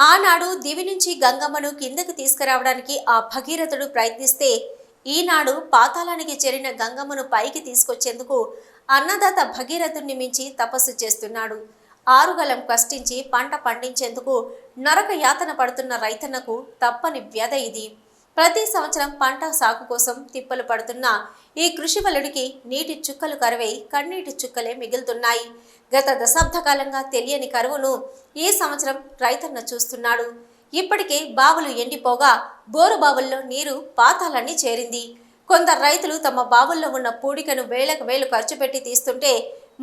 ఆనాడు దివి నుంచి గంగమ్మను కిందకు తీసుకురావడానికి ఆ భగీరథుడు ప్రయత్నిస్తే ఈనాడు పాతాళానికి చేరిన గంగమ్మను పైకి తీసుకొచ్చేందుకు అన్నదాత భగీరథుణ్ణి మించి తపస్సు చేస్తున్నాడు. ఆరుగలం కష్టించి పంట పండించేందుకు నరక యాతన పడుతున్న రైతన్నకు తప్పని వ్యధ ఇది. ప్రతి సంవత్సరం పంట సాగు కోసం తిప్పలు పడుతున్న ఈ కృషి వలుడికి నీటి చుక్కలు కరువై కన్నీటి చుక్కలే మిగులుతున్నాయి. గత దశాబ్ద కాలంగా తెలియని కరువును ఈ సంవత్సరం రైతన్న చూస్తున్నాడు. ఇప్పటికే బావులు ఎండిపోగా బోరు బావుల్లో నీరు పాతాలన్నీ చేరింది. కొందరు రైతులు తమ బావుల్లో ఉన్న పూడికను వేలకు వేలు ఖర్చు పెట్టి తీస్తుంటే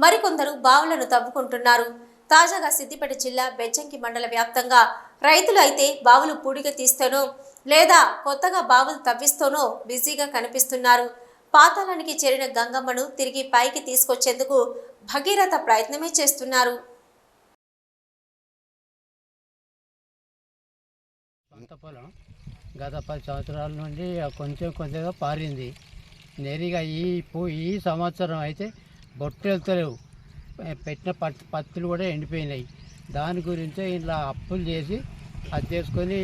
మరికొందరు బావులను తవ్వుకుంటున్నారు. తాజాగా సిద్దిపేట జిల్లా బెచ్చంకి మండల వ్యాప్తంగా రైతులు అయితే బావులు పూడిక తీస్తేనో లేదా కొత్తగా బావులు తవ్విస్తూనో బిజీగా కనిపిస్తున్నారు. పాతాళానికి చేరిన గంగమ్మను తిరిగి పైకి తీసుకొచ్చేందుకు భగీరథ ప్రయత్నమే చేస్తున్నారు. సొంత పొలం గత పది సంవత్సరాల నుండి కొంచెం కొంచెంగా పారింది. నేరుగా ఈ పూ ఈ సంవత్సరం అయితే బొట్టు వెళ్తలేవు పెట్టిన పత్తి పత్తులు కూడా ఎండిపోయినాయి. దాని గురించే ఇలా అప్పులు చేసి అది చేసుకొని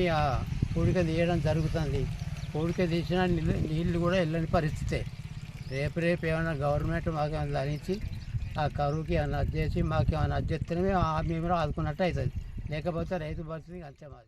పూడిక తీయడం జరుగుతుంది. పూడిక తీసిన నీళ్ళు నీళ్ళు కూడా వెళ్ళని పరిస్థితే. రేపు రేపు ఏమైనా గవర్నమెంట్ మాకు ఏమైనా ధరించి ఆ కరువుకి ఏమైనా అది చేసి మాకు ఏమైనా అది మేము ఆదుకున్నట్టు అవుతుంది. లేకపోతే రైతు పరిస్థితి అంతే మాది.